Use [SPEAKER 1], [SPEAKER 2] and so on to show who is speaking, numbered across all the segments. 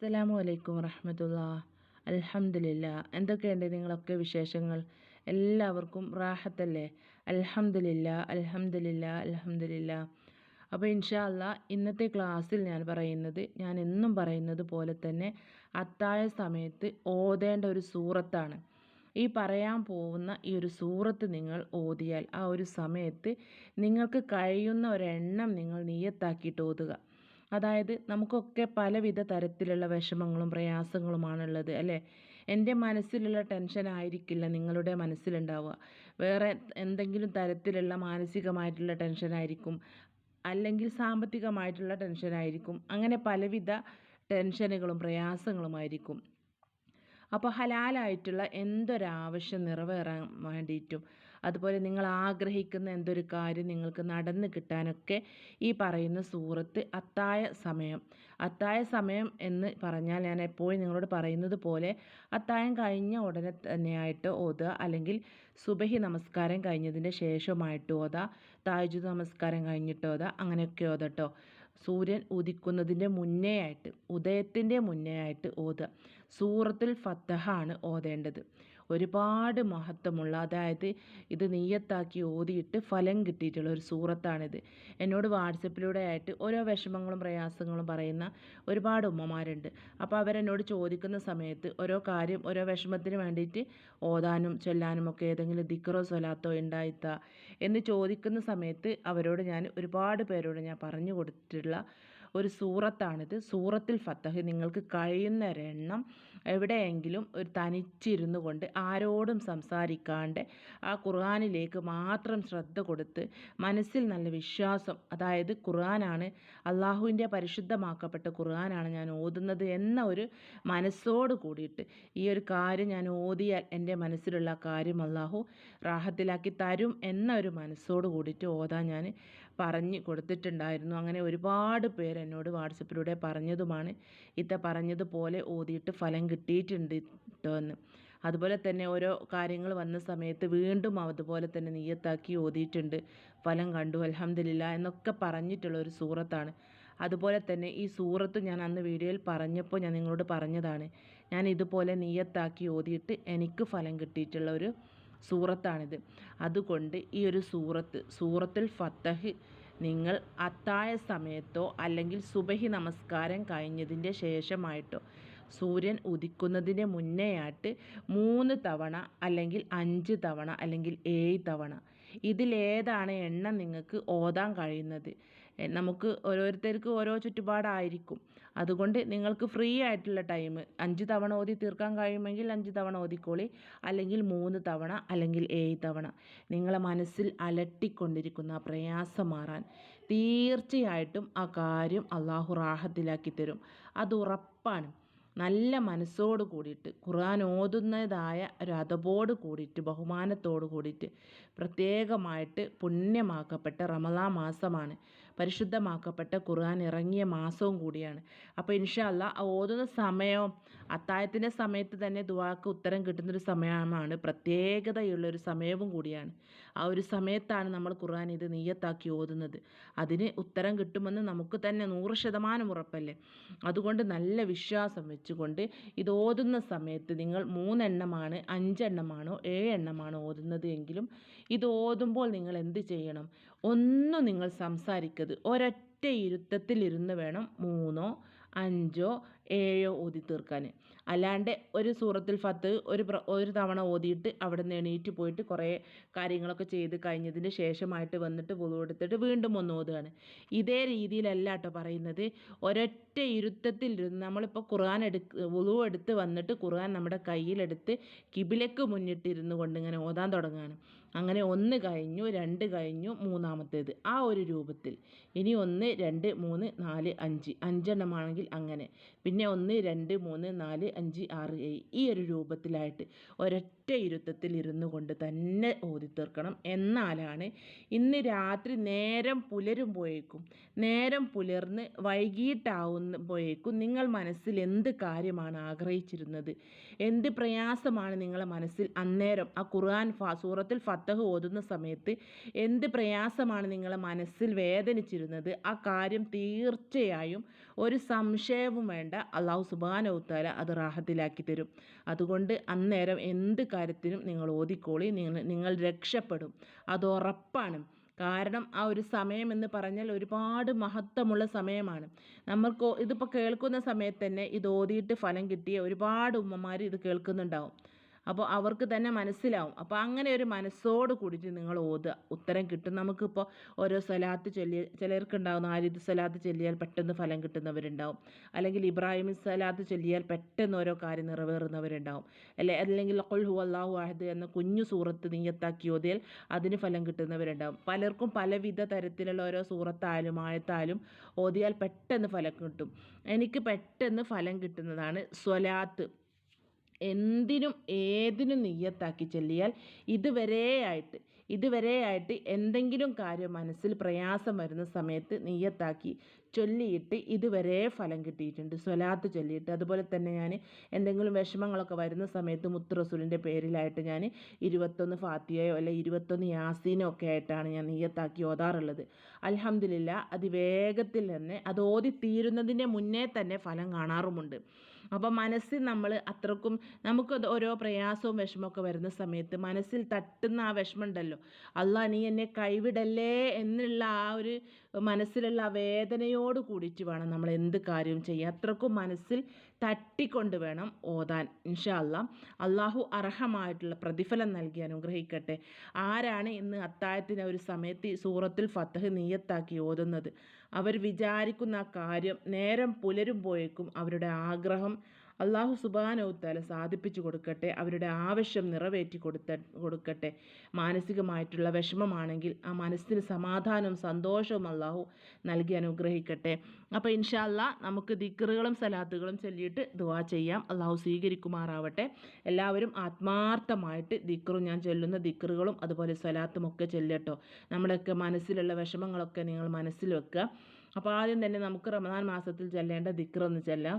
[SPEAKER 1] അസ്സലാമു അലൈക്കും വറഹമത്തുള്ള അലഹമില്ല എന്തൊക്കെയുണ്ട് നിങ്ങളൊക്കെ വിശേഷങ്ങൾ എല്ലാവർക്കും റാഹത്തല്ലേ അലഹമില്ല അലഹമില്ല അലഹമില്ല അപ്പോൾ ഇൻഷാ ഇന്നത്തെ ക്ലാസ്സിൽ ഞാൻ പറയുന്നത് ഞാൻ എന്നും പറയുന്നത് പോലെ തന്നെ അത്താഴ സമയത്ത് ഓതേണ്ട ഒരു സൂറത്താണ് ഈ പറയാൻ പോകുന്ന ഈ ഒരു സൂറത്ത് നിങ്ങൾ ഓതിയാൽ ആ ഒരു സമയത്ത് നിങ്ങൾക്ക് കഴിയുന്ന ഒരെണ്ണം നിങ്ങൾ നീയത്താക്കിയിട്ട് ഓതുക അതായത് നമുക്കൊക്കെ പലവിധ തരത്തിലുള്ള വിഷമങ്ങളും പ്രയാസങ്ങളുമാണുള്ളത് അല്ലേ എൻ്റെ മനസ്സിലുള്ള ടെൻഷൻ ആയിരിക്കില്ല നിങ്ങളുടെ മനസ്സിലുണ്ടാവുക വേറെ എന്തെങ്കിലും തരത്തിലുള്ള മാനസികമായിട്ടുള്ള ടെൻഷൻ ആയിരിക്കും അല്ലെങ്കിൽ സാമ്പത്തികമായിട്ടുള്ള ടെൻഷൻ ആയിരിക്കും അങ്ങനെ പലവിധ ടെൻഷനുകളും പ്രയാസങ്ങളുമായിരിക്കും അപ്പോൾ ഹലാലായിട്ടുള്ള എന്തൊരാവശ്യം നിറവേറാൻ വേണ്ടിയിട്ടും അതുപോലെ നിങ്ങൾ ആഗ്രഹിക്കുന്ന എന്തൊരു കാര്യം നിങ്ങൾക്ക് നടന്ന് കിട്ടാനൊക്കെ ഈ പറയുന്ന സൂറത്ത് അത്തായ സമയം അത്തായ സമയം എന്ന് പറഞ്ഞാൽ ഞാൻ എപ്പോഴും നിങ്ങളോട് പറയുന്നത് പോലെ അത്തായം കഴിഞ്ഞ ഉടനെ തന്നെയായിട്ട് ഓതുക അല്ലെങ്കിൽ സുബഹി നമസ്കാരം കഴിഞ്ഞതിൻ്റെ ശേഷമായിട്ട് ഓതാ താജ്ജു നമസ്കാരം കഴിഞ്ഞിട്ട് ഓതാ അങ്ങനെയൊക്കെ ഓതട്ടോ സൂര്യൻ ഉദിക്കുന്നതിൻ്റെ മുന്നേ ആയിട്ട് ഉദയത്തിൻ്റെ മുന്നേ ആയിട്ട് ഓതുക സൂറത്തിൽ ഫത്തഹാണ് ഓതേണ്ടത് ഒരുപാട് മഹത്വമുള്ള അതായത് ഇത് നെയ്യത്താക്കി ഓതിയിട്ട് ഫലം കിട്ടിയിട്ടുള്ള ഒരു സൂറത്താണിത് എന്നോട് വാട്സപ്പിലൂടെ ആയിട്ട് ഓരോ വിഷമങ്ങളും പ്രയാസങ്ങളും പറയുന്ന ഒരുപാട് ഉമ്മമാരുണ്ട് അപ്പോൾ അവരെന്നോട് ചോദിക്കുന്ന സമയത്ത് ഓരോ കാര്യം ഓരോ വിഷമത്തിന് വേണ്ടിയിട്ട് ഓതാനും ചൊല്ലാനും ഒക്കെ ഏതെങ്കിലും ദിക്കറോ സ്വലാത്തോ ഉണ്ടായിത്ത എന്ന് ചോദിക്കുന്ന സമയത്ത് അവരോട് ഞാൻ ഒരുപാട് പേരോട് ഞാൻ പറഞ്ഞു കൊടുത്തിട്ടുള്ള ഒരു സൂറത്താണിത് സൂറത്തിൽ ഫത്തഹ് നിങ്ങൾക്ക് കഴിയുന്ന ഒരെണ്ണം എവിടെയെങ്കിലും ഒരു തനിച്ചിരുന്നു കൊണ്ട് ആരോടും സംസാരിക്കാണ്ട് ആ ഖുർആാനിലേക്ക് മാത്രം ശ്രദ്ധ കൊടുത്ത് മനസ്സിൽ നല്ല വിശ്വാസം അതായത് ഖുർആാനാണ് അള്ളാഹുവിൻ്റെ പരിശുദ്ധമാക്കപ്പെട്ട ഖുർആനാണ് ഞാൻ ഓതുന്നത് എന്ന ഒരു മനസ്സോട് കൂടിയിട്ട് ഈ ഒരു കാര്യം ഞാൻ ഓതിയാൽ എൻ്റെ മനസ്സിലുള്ള കാര്യം അള്ളാഹു റാഹത്തിലാക്കി തരും എന്ന ഒരു മനസ്സോട് കൂടിയിട്ട് ഓതാൻ ഞാൻ പറഞ്ഞ് കൊടുത്തിട്ടുണ്ടായിരുന്നു അങ്ങനെ ഒരുപാട് പേർ എന്നോട് വാട്സപ്പിലൂടെ പറഞ്ഞതുമാണ് ഇത്ത പറഞ്ഞതുപോലെ ഓതിയിട്ട് ഫലം കിട്ടിയിട്ടുണ്ട് കേട്ടോ എന്ന് അതുപോലെ തന്നെ ഓരോ കാര്യങ്ങൾ വന്ന സമയത്ത് വീണ്ടും അതുപോലെ തന്നെ നീയത്താക്കി ഓതിയിട്ടുണ്ട് ഫലം കണ്ടു അലഹമ്മദില്ല എന്നൊക്കെ പറഞ്ഞിട്ടുള്ള ഒരു സൂറത്താണ് അതുപോലെ തന്നെ ഈ സൂറത്ത് ഞാൻ അന്ന് വീഡിയോയിൽ പറഞ്ഞപ്പോൾ ഞാൻ നിങ്ങളോട് പറഞ്ഞതാണ് ഞാൻ ഇതുപോലെ നീയത്താക്കി ഓതിയിട്ട് എനിക്ക് ഫലം കിട്ടിയിട്ടുള്ള ഒരു സൂറത്താണിത് അതുകൊണ്ട് ഈ ഒരു സൂറത്ത് സൂറത്തുൽ ഫത്തഹ് നിങ്ങൾ അത്തായ സമയത്തോ അല്ലെങ്കിൽ സുബഹി നമസ്കാരം കഴിഞ്ഞതിൻ്റെ ശേഷമായിട്ടോ സൂര്യൻ ഉദിക്കുന്നതിന് മുന്നേയായിട്ട് മൂന്ന് തവണ അല്ലെങ്കിൽ അഞ്ച് തവണ അല്ലെങ്കിൽ ഏഴ് തവണ ഇതിലേതാണ് എണ്ണം നിങ്ങൾക്ക് ഓതാൻ കഴിയുന്നത് നമുക്ക് ഓരോരുത്തർക്ക് ഓരോ ചുറ്റുപാടായിരിക്കും അതുകൊണ്ട് നിങ്ങൾക്ക് ഫ്രീ ആയിട്ടുള്ള ടൈം അഞ്ച് തവണ ഓതി തീർക്കാൻ കഴിയുമെങ്കിൽ അഞ്ച് തവണ ഓതിക്കോളി അല്ലെങ്കിൽ മൂന്ന് തവണ അല്ലെങ്കിൽ ഏഴ് തവണ നിങ്ങളെ മനസ്സിൽ അലട്ടിക്കൊണ്ടിരിക്കുന്ന പ്രയാസം മാറാൻ തീർച്ചയായിട്ടും ആ കാര്യം അള്ളാഹു റാഹത്തിലാക്കി തരും അത് ഉറപ്പാണ് നല്ല മനസ്സോട് കൂടിയിട്ട് ഖുർആൻ ഓതുന്നതായ ഒരു അതബോട് കൂടിയിട്ട് ബഹുമാനത്തോട് കൂടിയിട്ട് പ്രത്യേകമായിട്ട് പുണ്യമാക്കപ്പെട്ട റമദാ മാസമാണ് പരിശുദ്ധമാക്കപ്പെട്ട ഖുർആൻ ഇറങ്ങിയ മാസവും കൂടിയാണ് അപ്പോൾ ഇൻഷാല്ല ഓതുന്ന സമയവും അത്തായത്തിൻ്റെ സമയത്ത് തന്നെ ദുവാക്ക് ഉത്തരം കിട്ടുന്നൊരു സമയമാണ് പ്രത്യേകതയുള്ള ഒരു സമയവും കൂടിയാണ് ആ ഒരു സമയത്താണ് നമ്മൾ ഖുർആൻ ഇത് നീയത്താക്കി ഓതുന്നത് അതിന് ഉത്തരം കിട്ടുമെന്ന് നമുക്ക് തന്നെ നൂറ് ശതമാനം ഉറപ്പല്ലേ അതുകൊണ്ട് നല്ല വിശ്വാസം വെച്ചുകൊണ്ട് ഇത് ഓതുന്ന സമയത്ത് നിങ്ങൾ മൂന്നെണ്ണമാണ് അഞ്ചെണ്ണമാണോ ഏഴെണ്ണമാണോ ഓതുന്നത് എങ്കിലും ഇത് ഓതുമ്പോൾ നിങ്ങൾ എന്ത് ചെയ്യണം ഒന്നും നിങ്ങൾ സംസാരിക്കരുത് ഒരൊറ്റ ഇരുത്തത്തിലിരുന്ന് വേണം മൂന്നോ അഞ്ചോ ഏഴോ ഓതി തീർക്കാൻ അല്ലാണ്ട് ഒരു സൂറത്തുൽ ഫത്ത് ഒരു ഒരു തവണ ഓതിയിട്ട് അവിടെ നിന്ന് എണീറ്റ് പോയിട്ട് കുറേ കാര്യങ്ങളൊക്കെ ചെയ്ത് കഴിഞ്ഞതിന് ശേഷമായിട്ട് വന്നിട്ട് പുതുവെടുത്തിട്ട് വീണ്ടും ഒന്ന് ഓതുകയാണ് ഇതേ രീതിയിലല്ല കേട്ടോ പറയുന്നത് ഒരൊറ്റ ഇരുത്തത്തിലിരുന്ന് നമ്മളിപ്പോൾ ഖുർആൻ എടുക്ക് വുളു എടുത്ത് വന്നിട്ട് ഖുർആൻ നമ്മുടെ കയ്യിലെടുത്ത് കിബിലക്ക് മുന്നിട്ടിരുന്നു കൊണ്ട് ഇങ്ങനെ ഓതാൻ തുടങ്ങുകയാണ് അങ്ങനെ ഒന്ന് കഴിഞ്ഞു രണ്ട് കഴിഞ്ഞു മൂന്നാമത്തേത് ആ ഒരു രൂപത്തിൽ ഇനി ഒന്ന് രണ്ട് മൂന്ന് നാല് അഞ്ച് അഞ്ചെണ്ണമാണെങ്കിൽ അങ്ങനെ പിന്നെ ഒന്ന് രണ്ട് മൂന്ന് നാല് അഞ്ച് ആറ് ഏഴ് ഈ ഒരു രൂപത്തിലായിട്ട് ഒരൊറ്റ ഇരുത്തത്തിൽ ഇരുന്നു കൊണ്ട് തന്നെ ഓ ഊതി തീർക്കണം എന്നാലാണ് ഇന്ന് രാത്രി നേരം പുലരുമ്പോഴേക്കും നേരം പുലർന്ന് വൈകിട്ടാവുമ്പോഴേക്കും നിങ്ങൾ മനസ്സിൽ എന്ത് കാര്യമാണ് ആഗ്രഹിച്ചിരുന്നത് എന്ത് പ്രയാസമാണ് നിങ്ങളെ മനസ്സിൽ അന്നേരം ആ ഖുർആൻ സൂറത്തിൽ ഫത്തഹ് ഓതുന്ന സമയത്ത് എന്ത് പ്രയാസമാണ് നിങ്ങളെ മനസ്സിൽ വേദനിച്ചിരുന്നത് ആ കാര്യം തീർച്ചയായും ഒരു സംശയവും വേണ്ട അള്ളാഹു സുബാനൗത്താല അത് റാഹത്തിലാക്കി തരും അതുകൊണ്ട് അന്നേരം എന്ത് കാര്യത്തിനും നിങ്ങൾ ഓതിക്കോളി നിങ്ങൾ നിങ്ങൾ രക്ഷപ്പെടും അത് ഉറപ്പാണ് കാരണം ആ ഒരു സമയം എന്ന് പറഞ്ഞാൽ ഒരുപാട് മഹത്വമുള്ള സമയമാണ് നമ്മൾക്ക് ഇതിപ്പോൾ കേൾക്കുന്ന സമയത്ത് തന്നെ ഇത് ഓതിയിട്ട് ഫലം കിട്ടിയ ഒരുപാട് ഉമ്മമാർ ഇത് കേൾക്കുന്നുണ്ടാവും അപ്പോൾ അവർക്ക് തന്നെ മനസ്സിലാവും അപ്പോൾ അങ്ങനെ ഒരു മനസ്സോട് കൂടിയിട്ട് നിങ്ങൾ ഓതുക ഉത്തരം കിട്ടും നമുക്കിപ്പോൾ ഓരോ സ്വലാത്ത് ചൊല്ലിയ ചിലർക്കുണ്ടാകും ആരിത് സ്വലാത്ത് ചൊല്ലിയാൽ പെട്ടെന്ന് ഫലം കിട്ടുന്നവരുണ്ടാവും അല്ലെങ്കിൽ ഇബ്രാഹിം സ്വലാത്ത് ചൊല്ലിയാൽ പെട്ടെന്ന് ഓരോ കാര്യം നിറവേറുന്നവരുണ്ടാവും അല്ലെ അല്ലെങ്കിൽ കൊൽഹു അള്ളാഹു അഹദ് എന്ന കുഞ്ഞു സൂറത്ത് നീയത്താക്കി ഓതിയാൽ അതിന് ഫലം കിട്ടുന്നവരുണ്ടാവും പലർക്കും പലവിധ തരത്തിലുള്ള ഓരോ സൂറത്തായാലും ആഴത്തായാലും ഓതിയാൽ പെട്ടെന്ന് ഫലം കിട്ടും എനിക്ക് പെട്ടെന്ന് ഫലം കിട്ടുന്നതാണ് സ്വലാത്ത് എന്തിനും ഏതിനും നീയത്താക്കി ചെല്ലിയാൽ ഇതുവരെയായിട്ട് ഇതുവരെയായിട്ട് എന്തെങ്കിലും കാര്യം മനസ്സിൽ പ്രയാസം വരുന്ന സമയത്ത് നീയത്താക്കി ചൊല്ലിയിട്ട് ഇതുവരെ ഫലം കിട്ടിയിട്ടുണ്ട് സ്വലാത്ത് ചൊല്ലിയിട്ട് അതുപോലെ തന്നെ ഞാൻ എന്തെങ്കിലും വിഷമങ്ങളൊക്കെ വരുന്ന സമയത്ത് മുത്തുറസൂലിൻ്റെ പേരിലായിട്ട് ഞാൻ ഇരുപത്തൊന്ന് ഫാത്തിയയോ അല്ലെ ഇരുപത്തൊന്ന് യാസീനോ ഒക്കെ ആയിട്ടാണ് ഞാൻ നീയത്താക്കി ഓതാറുള്ളത് അലഹമില്ല അതിവേഗത്തിൽ തന്നെ അത് ഓതി തീരുന്നതിൻ്റെ മുന്നേ തന്നെ ഫലം കാണാറുമുണ്ട് അപ്പോൾ മനസ്സിൽ നമ്മൾ അത്രക്കും നമുക്ക് ഓരോ പ്രയാസവും വിഷമമൊക്കെ വരുന്ന സമയത്ത് മനസ്സിൽ തട്ടുന്ന ആ ഉണ്ടല്ലോ അല്ല നീ എന്നെ കൈവിടല്ലേ എന്നുള്ള ആ ഒരു മനസ്സിലുള്ള ആ വേദനയോട് കൂടിയിട്ട് വേണം നമ്മൾ എന്ത് കാര്യവും ചെയ്യുക അത്രക്കും മനസ്സിൽ തട്ടിക്കൊണ്ട് വേണം ഓതാൻ ഇൻഷാ അല്ല അള്ളാഹു അർഹമായിട്ടുള്ള പ്രതിഫലം നൽകി അനുഗ്രഹിക്കട്ടെ ആരാണ് ഇന്ന് അത്താഴത്തിന് ഒരു സമയത്ത് സൂറത്തിൽ ഫത്തഹ് നീയത്താക്കി ഓതുന്നത് അവർ വിചാരിക്കുന്ന കാര്യം നേരം പുലരുമ്പോഴേക്കും അവരുടെ ആഗ്രഹം അള്ളാഹു സുബാനവുത്താല സാധിപ്പിച്ചു കൊടുക്കട്ടെ അവരുടെ ആവശ്യം നിറവേറ്റി കൊടുത്ത കൊടുക്കട്ടെ മാനസികമായിട്ടുള്ള വിഷമമാണെങ്കിൽ ആ മനസ്സിന് സമാധാനവും സന്തോഷവും അള്ളാഹു നൽകി അനുഗ്രഹിക്കട്ടെ അപ്പോൾ ഇൻഷാല്ല നമുക്ക് ദിക്കറുകളും സലാത്തുകളും ചൊല്ലിയിട്ട് ദുവാ ചെയ്യാം അള്ളാഹു സ്വീകരിക്കുമാറാവട്ടെ എല്ലാവരും ആത്മാർത്ഥമായിട്ട് ദിക്കറും ഞാൻ ചൊല്ലുന്ന ദിക്കറുകളും അതുപോലെ സലാത്തും ഒക്കെ ചൊല്ലട്ടോ നമ്മുടെയൊക്കെ മനസ്സിലുള്ള വിഷമങ്ങളൊക്കെ നിങ്ങൾ മനസ്സിൽ വെക്കുക അപ്പോൾ ആദ്യം തന്നെ നമുക്ക് റമദാൻ മാസത്തിൽ ചെല്ലേണ്ട ദിക്കറൊന്ന് ചെല്ലാം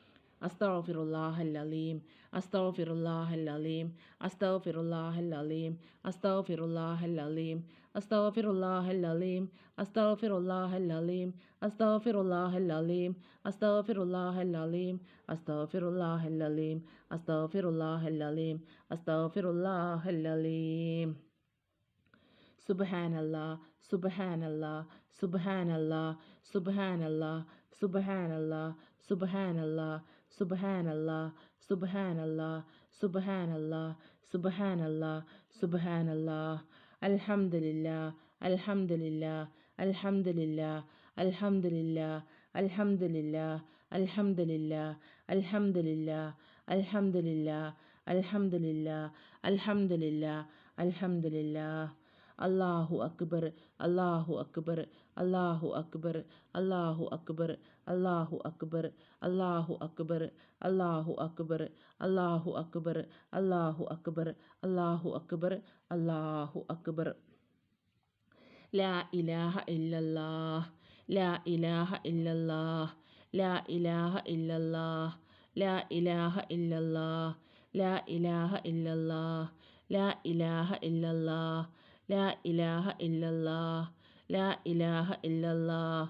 [SPEAKER 1] അസ്തഫിറുല്ലാഹൽ അലീം അസ്തഫിറുല്ലാഹൽ അലീം അസ്തഫിറുല്ലാഹൽ അലീം അസ്തഫിറുല്ലാഹൽ അലീം അസ്തഫിറുല്ലാഹൽ അലീം അസ്തഫിറുല്ലാഹൽ അലീം അസ്തഫിറുല്ലാഹൽ അലീം അസ്തഫിറുല്ലാഹൽ അലീം അസ്തഫിറുല്ലാഹൽ അലീം അസ്തഫിറുല്ലാഹൽ അലീം അസ്തഫിറുല്ലാഹൽ അലീം സുബഹാനല്ല സുബഹാനല്ല സുബഹാനല്ല സുബഹാനല്ല സുബഹാനല്ല സുബഹാനല്ല സുബഹാനല്ലാ സുബഹാനല്ലാ സുബഹാനല്ലാ സുബഹാനല്ലാ സുബഹാനല്ലാ അൽഹംദുലില്ലാ അൽഹംദുലില്ലാ അൽഹംദുലില്ലാ അൽഹംദുലില്ലാ അൽഹംദുലില്ലാ അൽഹംദുലില്ലാ അൽഹംദുലില്ലാ അൽഹംദുലില്ലാ അൽഹംദുലില്ലാ അൽഹംദുലില്ലാ അൽഹംദുലില്ലാ അല്ലാഹു അക്ബർ അല്ലാഹു അക്ബർ അല്ലാഹു അക്ബർ അല്ലാഹു അക്ബർ അള്ളാഹു അക്ബർ അള്ളാഹു അക്ബർ അള്ളാഹു അക്ബർ അള്ളാഹു അക്ബർ അള്ളാഹു അക്ബർ അള്ളാഹു അക്ബർ അള്ളാഹു അക്ബർ ലാ ഇലാഹ ഇല്ലല്ലാഹ് ലാ ഇലാഹ ഇല്ലല്ലാഹ് ലാ ഇലാഹ ഇല്ലല്ലാഹ് ലാ ഇലാഹ ഇല്ലല്ലാഹ് ലാ ഇലാഹ ഇല്ലല്ലാഹ് ലാ ഇലാഹ ഇല്ലല്ലാഹ് ലാ ഇലാഹ ഇല്ലല്ലാഹ് ലാ ഇലാഹ ഇല്ലല്ലാഹ്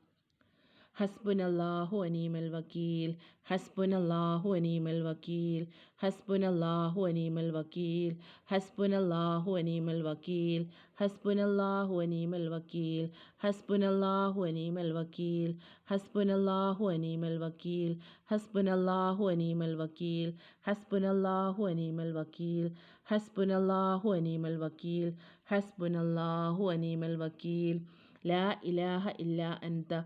[SPEAKER 1] حسبنا الله ونعم الوكيل حسبنا الله ونعم الوكيل حسبنا الله ونعم الوكيل حسبنا الله ونعم الوكيل حسبنا الله ونعم الوكيل حسبنا الله ونعم الوكيل حسبنا الله ونعم الوكيل حسبنا الله ونعم الوكيل حسبنا الله ونعم الوكيل حسبنا الله ونعم الوكيل حسبنا الله ونعم الوكيل لا إله إلا أنت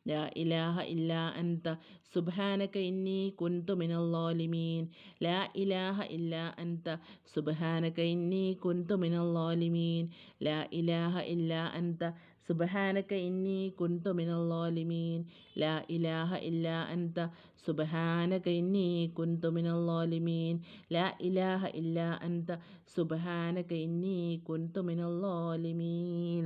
[SPEAKER 1] ലാ ഇലാഹ ഇല്ലാ അൻത സുബാനക ഇന്നി കുന്തു മിനല്ലോലിമീൻ ലാ ഇലാഹ ഇല്ലാ അൻത സുബാനക ഇന്നി കുന്തു മിനല്ലോലിമീൻ ലാ ഇലാഹ ഇല്ലാ അൻത സുബഹാനക്ക ഇന്നി കുന്തു മിനല്ലോലിമീൻ ലാ ഇലാഹ ഇല്ലാ അൻത സുബഹാനക്ക ഇന്നി കുന്തു മിനല്ലോലിമീൻ ലാ ഇലാഹ ഇല്ലാ അൻത സുബഹാനക്ക ഇന്നി കുന്തു മിനല്ലോലിമീൻ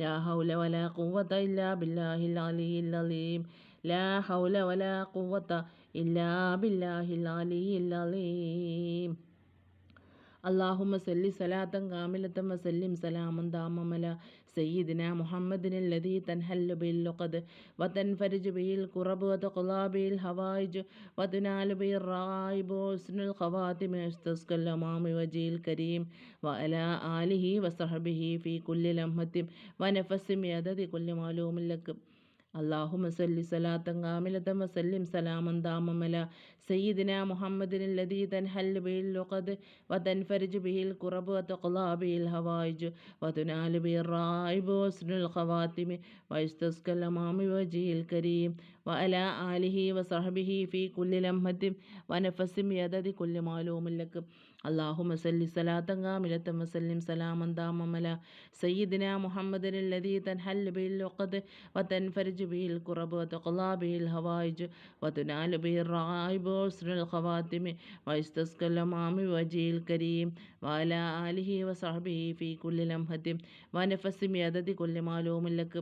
[SPEAKER 1] لا حول ولا قوة إلا بالله العلي العظيم لا حول ولا قوة إلا بالله العلي العظيم اللهم صل صلاة كاملة وسلم سلاما داما سيدنا محمد الذي تنهل به اللقد وتنفرج به الكرب وتقضى به الهوائج وتنال به الرغائب وحسن الخواتم يستسقى الأمام وجه الكريم وعلى آله وصحبه في كل لمحة ونفس بيدد كل معلوم لك അള്ളാഹു മസല്ലി സലാത്തൻ കാമിലത്തൻ വസല്ലിം സലാമൻ താമമല സയ്യിദിന മുഹമ്മദിൻ ലദീ തൻ ഹൽ ബിൽ ലുഖദ് വതൻ ഫരിജ് ബിഹിൽ കുറബ് വതഖ്ലാ ബിഹിൽ ഹവായിജ് വതുനാലു ബി റായിബ് വസ്നുൽ ഖവാത്തിമി വയസ്തസ്കൽ അമാമി വജീൽ കരീം വഅല ആലിഹി വസഹബിഹി ഫി കുല്ലി ലംഹത്തിൻ വനഫസിം യദദി കുല്ലി മാലൂമില്ലക്ക് അള്ളാഹു മസല്ലി സലാത്തങ്ക മിലത്ത മസല്ലിം സലാമൻ ദാമമല സയ്യിദിന മുഹമ്മദിൻ الذي تنحل به العقد وتنفرج به الكرب وتقلى به الهوائج وتنال به الرغائب وعسر الخواتم ويستسقى الأمام بوجهه الكريم وعلى آله وصحبه في كل لمحة ونفس بيدد كل معلوم لك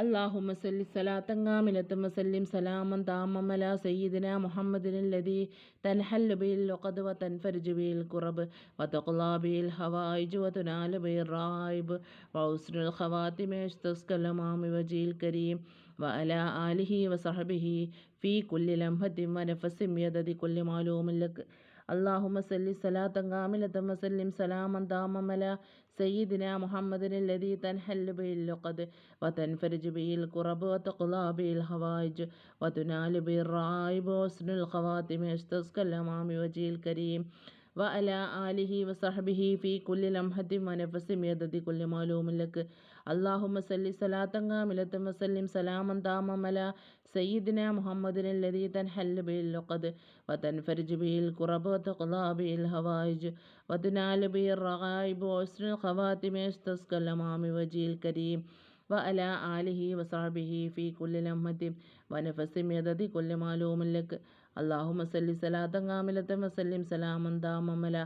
[SPEAKER 1] اللهم صل صلاة كاملة وسلم سلاما تاما على سيدنا محمد الذي تنحل به اللقد وتنفرج به الكرب وتقلى به الحوائج وتنال به الرائب وعسر الخواتم يستسقى الأمام وجه الكريم وعلى آله وصحبه في كل لمحة ونفس يدد كل معلوم لك اللهم صل صلاة كاملة وسلم سلاما تاما على سيدنا محمد الذي تنحل به اللقد وتنفرج به الكرب وتقضى به الهوائج وتنال به الرعائب وحسن الخواتم يستسقى الأمام وجه الكريم വ അല ആലിഹി വസഹബിഹി ഫി കുല്ലി ലംഹത്തിൻ വനഫസി മേദതി കുല്ലി മാലൂമില്ലക്ക് അള്ളാഹുമ സല്ലി സലാത്തങ്ങ മിലത്തും വസല്ലിം സലാമൻ താമമല സയ്യിദിന മുഹമ്മദിൻ ലതി തൻ ഹല്ല ബിൽ ലൊക്കത് വതൻ ഫരിജ് ബിൽ കുറബ് വതഖ്ലാ ബിൽ ഹവായിജ് വതുനാൽ ബിൽ റഗായിബ് വസ്രുൽ ഖവാത്തിമേഷ് തസ്കല്ലമാമി വജീൽ കരീം وعلى ആലിഹി وصحبه في كل لمة ونفس مدد كل معلوم لك അള്ളാഹു മസല്ലി സലാത്തങ്ങാമിലത്തെ വസല്ലിം സലാമൻ ദാമമല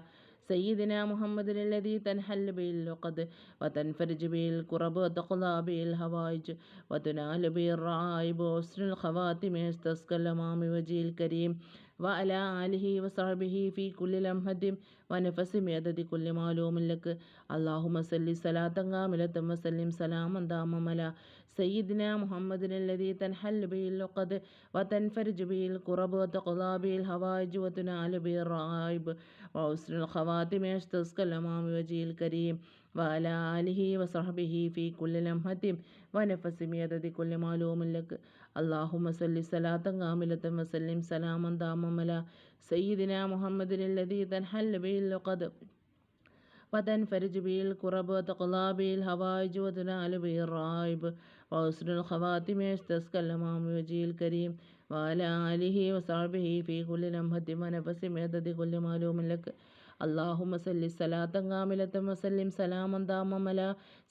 [SPEAKER 1] سيدنا محمد الذي تنحل به اللقد وتنفرج به الكرب وتقضى به الهوائج وتنال به الرعائب وحسن الخواتم يستسقى الأمام وجه الكريم വഅല ആലിഹി വസാബിഹി ഫി കുല്ലി ലംഹദിം വനഫസി മേദതി കുല്ലി മാലൂമില്ലക്ക് അള്ളാഹു മസല്ലി സലാത്തങ്കാമിലത്തും വസല്ലിം സലാമൻ താമമല സയ്യിദിന മുഹമ്മദിനല്ലതി തൻഹൽ ബിയിൽ ലൊക്കത് വതൻഫരിജ് ബിയിൽ കുറബ് വത്തഖുദാ ബിയിൽ ഹവായിജ് വതുനാലു ബിയിൽ റായിബ് വൗസ്നുൽ ഖവാത്തിമേഷ് തസ്കല്ലമാമി വജിയിൽ കരീം وعلى آله وصحبه في كل لمحة ونفس بيدد كل معلوم لك اللهم صل صلاة كاملة وسلم سلاما داما على سيدنا محمد الذي تنحل به اللقد وتنفرج به الكرب وتقلى به وتنال به الرائب وحسن الخواتم يستسقى الأمام وجهه الكريم وعلى آله وصحبه في كل لمحة ونفس مدد كل معلوم لك അള്ളാഹു മസല്ലി സലാത്തൻ കാമിലത്തും വസല്ലിം സലാമൻ താമമല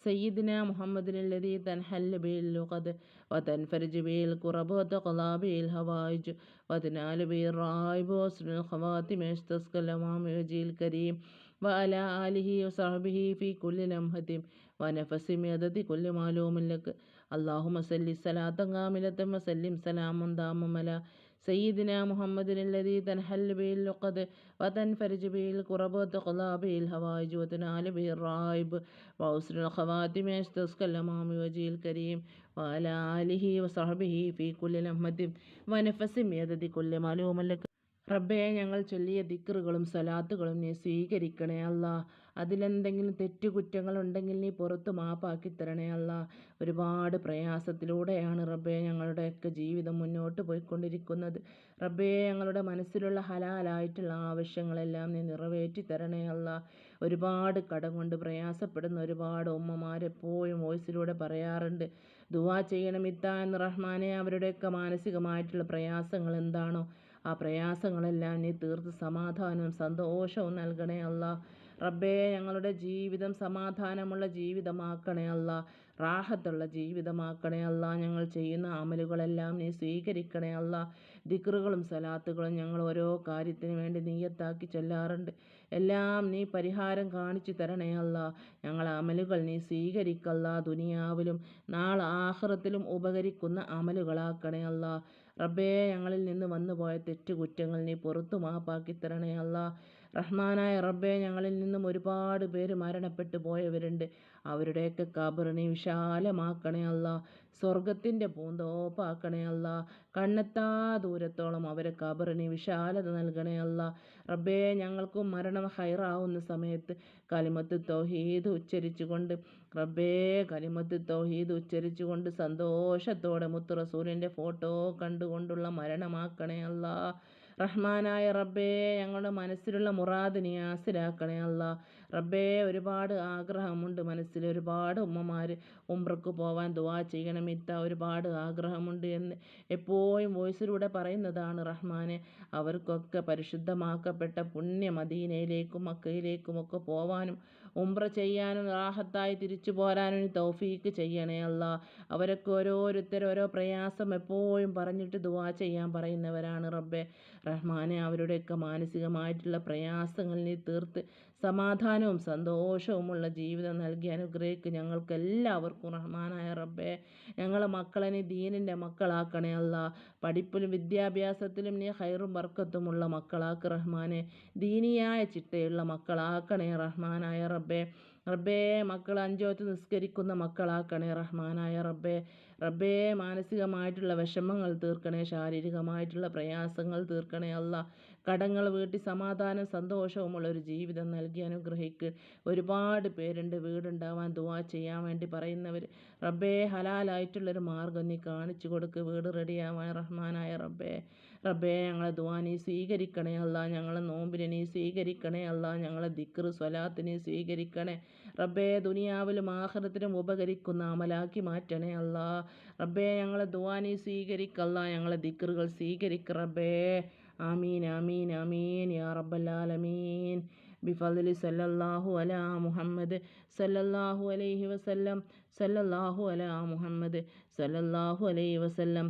[SPEAKER 1] സയ്യിദിന മുഹമ്മദിനല്ലതി തൻഹൽ ബിൽ ലുഖദ് وتنفرج به الكرب وتقضى به الهوائج وتنال به الرائب وحسن الخواتم يشتسقى الأمام وجه الكريم وعلى آله وصحبه في كل لمحة ونفس بيدد كل معلوم لك اللهم صل صلاة كاملة وسلم سلاما داما سيدنا محمد الذي تنحل به اللقد وتنفرج به الكرب وتقضى به الهوائج وتنال به الرائب وأسر الخواتم يستسقى الأمام وجه الكريم وعلى آله وصحبه في كل لمحة ونفس بيدد كل معلوم لك റബ്ബയെ ഞങ്ങൾ ചൊല്ലിയ ദിക്കറുകളും സലാത്തുകളും നീ സ്വീകരിക്കണേ അല്ലാ അതിലെന്തെങ്കിലും തെറ്റ് ഉണ്ടെങ്കിൽ നീ പുറത്ത് മാപ്പാക്കി തരണേ അല്ല ഒരുപാട് പ്രയാസത്തിലൂടെയാണ് റബ്ബേ ഞങ്ങളുടെയൊക്കെ ജീവിതം മുന്നോട്ട് പോയിക്കൊണ്ടിരിക്കുന്നത് റബ്ബേ ഞങ്ങളുടെ മനസ്സിലുള്ള ഹലാലായിട്ടുള്ള ആവശ്യങ്ങളെല്ലാം നീ നിറവേറ്റി തരണേ അല്ല ഒരുപാട് കടം കൊണ്ട് പ്രയാസപ്പെടുന്ന ഒരുപാട് ഉമ്മമാരെപ്പോഴും വോയിസിലൂടെ പറയാറുണ്ട് ദുവാ ചെയ്യണം ഇത്ത എന്ന് റഹ്മാനെ അവരുടെയൊക്കെ മാനസികമായിട്ടുള്ള പ്രയാസങ്ങൾ എന്താണോ ആ പ്രയാസങ്ങളെല്ലാം നീ തീർത്ത് സമാധാനവും സന്തോഷവും നൽകണേ അല്ല റബ്ബേ ഞങ്ങളുടെ ജീവിതം സമാധാനമുള്ള ജീവിതമാക്കണേ അല്ല റാഹത്തുള്ള ജീവിതമാക്കണേ അല്ല ഞങ്ങൾ ചെയ്യുന്ന അമലുകളെല്ലാം നീ സ്വീകരിക്കണേ അല്ല ദിക്റുകളും സലാത്തുകളും ഞങ്ങൾ ഓരോ കാര്യത്തിന് വേണ്ടി നീയത്താക്കി ചെല്ലാറുണ്ട് എല്ലാം നീ പരിഹാരം കാണിച്ചു തരണേ അല്ല ഞങ്ങൾ അമലുകൾ നീ സ്വീകരിക്കല്ല ദുനിയാവിലും നാളെ ആഹ്റത്തിലും ഉപകരിക്കുന്ന അമലുകളാക്കണേ അല്ല റബ്ബേ ഞങ്ങളിൽ നിന്ന് വന്നുപോയ തെറ്റുകുറ്റങ്ങൾ നീ പുറത്തു മാപ്പാക്കി തരണേ അല്ല റഹ്മാനായ റബ്ബെ ഞങ്ങളിൽ നിന്നും ഒരുപാട് പേര് മരണപ്പെട്ടു പോയവരുണ്ട് അവരുടെയൊക്കെ കബറിനെ വിശാലമാക്കണേ അല്ല സ്വർഗത്തിൻ്റെ പൂന്തോപ്പാക്കണേ അല്ല കണ്ണെത്താ ദൂരത്തോളം അവരെ കബറിനെ വിശാലത നൽകണേ അല്ല റബ്ബേ ഞങ്ങൾക്കും മരണം ഹൈറാവുന്ന സമയത്ത് കലിമത്ത് തൗഹീദ് ഉച്ചരിച്ചുകൊണ്ട് റബ്ബേ കലിമത്ത് തൗഹീദ് ഉച്ചരിച്ചുകൊണ്ട് സന്തോഷത്തോടെ മുത്തുറസൂലിൻ്റെ ഫോട്ടോ കണ്ടുകൊണ്ടുള്ള മരണമാക്കണേ അല്ലാ റഹ്മാനായ റബ്ബേ ഞങ്ങളുടെ മനസ്സിലുള്ള മുറാദ് നീ ഹാസിലാക്കണേ അല്ല റബ്ബേ ഒരുപാട് ആഗ്രഹമുണ്ട് മനസ്സിൽ ഒരുപാട് ഉമ്മമാർ ഉംറക്ക് പോവാൻ ദുവാ ചെയ്യണം ഇത്ത ഒരുപാട് ആഗ്രഹമുണ്ട് എന്ന് എപ്പോഴും വോയിസിലൂടെ പറയുന്നതാണ് റഹ്മാനെ അവർക്കൊക്കെ പരിശുദ്ധമാക്കപ്പെട്ട പുണ്യ മദീനയിലേക്കും മക്കയിലേക്കുമൊക്കെ പോവാനും ഉംറ ചെയ്യാനും റാഹത്തായി തിരിച്ചു പോരാനും തൗഫീക്ക് ചെയ്യണേ അല്ല അവരൊക്കെ ഓരോരുത്തർ ഓരോ പ്രയാസം എപ്പോഴും പറഞ്ഞിട്ട് ദുവാ ചെയ്യാൻ പറയുന്നവരാണ് റബ്ബെ റഹ്മാനെ അവരുടെയൊക്കെ മാനസികമായിട്ടുള്ള പ്രയാസങ്ങളിൽ തീർത്ത് സമാധാനവും സന്തോഷവുമുള്ള ജീവിതം നൽകി അനുഗ്രഹിക്ക് ഞങ്ങൾക്ക് എല്ലാവർക്കും റഹ്മാനായ റബ്ബെ ഞങ്ങളെ മക്കളെ നീ ദീനിൻ്റെ മക്കളാക്കണേ അല്ല പഠിപ്പിലും വിദ്യാഭ്യാസത്തിലും നീ ഹൈറും വർക്കത്തുമുള്ള മക്കളാക്ക് റഹ്മാനെ ദീനിയായ ചിട്ടയുള്ള മക്കളാക്കണേ റഹ്മാനായ റബ്ബെ റബ്ബേ റബ്ബേ മക്കൾ അഞ്ചോത്ത് നിസ്കരിക്കുന്ന മക്കളാക്കണേ റഹ്മാനായ റബ്ബേ റബ്ബേ മാനസികമായിട്ടുള്ള വിഷമങ്ങൾ തീർക്കണേ ശാരീരികമായിട്ടുള്ള പ്രയാസങ്ങൾ തീർക്കണേ അല്ല കടങ്ങൾ വീട്ടി സമാധാനം സന്തോഷവുമുള്ള ഒരു ജീവിതം നൽകി അനുഗ്രഹിക്ക് ഒരുപാട് പേരുണ്ട് വീടുണ്ടാവാൻ ദുവാ ചെയ്യാൻ വേണ്ടി പറയുന്നവർ റബ്ബേ ഹലാലായിട്ടുള്ളൊരു മാർഗം നീ കാണിച്ചു കൊടുക്ക് വീട് റെഡിയാവാൻ റഹ്മാനായ റബ്ബേ റബ്ബേ ഞങ്ങളെ ദുവാ നീ സ്വീകരിക്കണേ അല്ല ഞങ്ങളെ നോമ്പിനെ നീ സ്വീകരിക്കണേ അല്ല ഞങ്ങളെ ദിക്ർ സ്വലാത്തിനെ സ്വീകരിക്കണേ റബ്ബേ ദുനിയാവിലും ആഖിറത്തിലും ഉപകരിക്കുന്ന അമലാക്കി മാറ്റണേ അല്ല റബ്ബേ ഞങ്ങളെ ദുവാ നീ സ്വീകരിക്കല്ല ഞങ്ങളെ ദിക്റുകൾ സ്വീകരിക്ക റബ്ബേ ആമീൻ ആമീൻ ആമീൻ യാ ആലമീൻ ബിഫലിൽ സല്ലല്ലാഹു അല മുഹമ്മദ് സല്ലല്ലാഹു അലൈഹി വസല്ലം സല്ലല്ലാഹു അല മുഹമ്മദ് സല്ലല്ലാഹു അലൈഹി വസല്ലം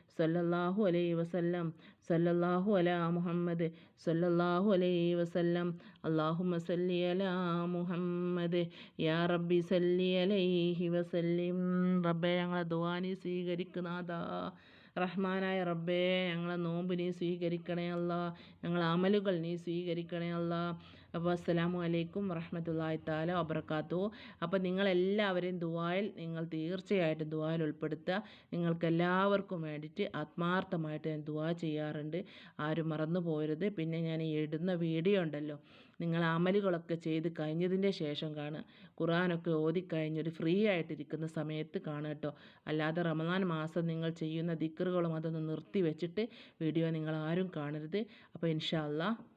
[SPEAKER 1] സല്ലല്ലാഹു അലൈ വസല്ലം സല്ലല്ലാഹു അല മുഹമ്മദ് സല്ലല്ലാഹു അലൈ വസല്ലം അള്ളാഹു മസല്ലി അല മുഹമ്മദ് യാ റബ്ബി സല്ലി അലൈഹി വസല്ലിം റബ്ബെ ഞങ്ങളെ ദുവാനി സ്വീകരിക്കുന്നാതാ റഹ്മാനായ റബ്ബേ ഞങ്ങളെ നോമ്പ് നീ സ്വീകരിക്കണേ അല്ല ഞങ്ങളെ അമലുകൾ നീ സ്വീകരിക്കണേ അല്ല അപ്പോൾ അസ്സലാമു അലൈക്കും വറഹമത്തല്ലാഹി താല വബർക്കാത്തു അപ്പോൾ നിങ്ങളെല്ലാവരെയും ദുവായിൽ നിങ്ങൾ തീർച്ചയായിട്ടും ദുവായിൽ ഉൾപ്പെടുത്തുക നിങ്ങൾക്കെല്ലാവർക്കും വേണ്ടിയിട്ട് ആത്മാർത്ഥമായിട്ട് ഞാൻ ദുവാ ചെയ്യാറുണ്ട് ആരും മറന്നു പോരുത് പിന്നെ ഞാൻ ഈ ഇടുന്ന വീഡിയോ ഉണ്ടല്ലോ നിങ്ങൾ അമലുകളൊക്കെ ചെയ്ത് കഴിഞ്ഞതിൻ്റെ ശേഷം കാണുക ഖുറാനൊക്കെ ഓതിക്കഴിഞ്ഞൊരു ഫ്രീ ആയിട്ടിരിക്കുന്ന സമയത്ത് കാണുക കേട്ടോ അല്ലാതെ റമദാൻ മാസം നിങ്ങൾ ചെയ്യുന്ന ദിക്കറുകളും അതൊന്ന് നിർത്തി വെച്ചിട്ട് വീഡിയോ നിങ്ങൾ ആരും കാണരുത് അപ്പോൾ ഇൻഷാ അള്ളാഹ്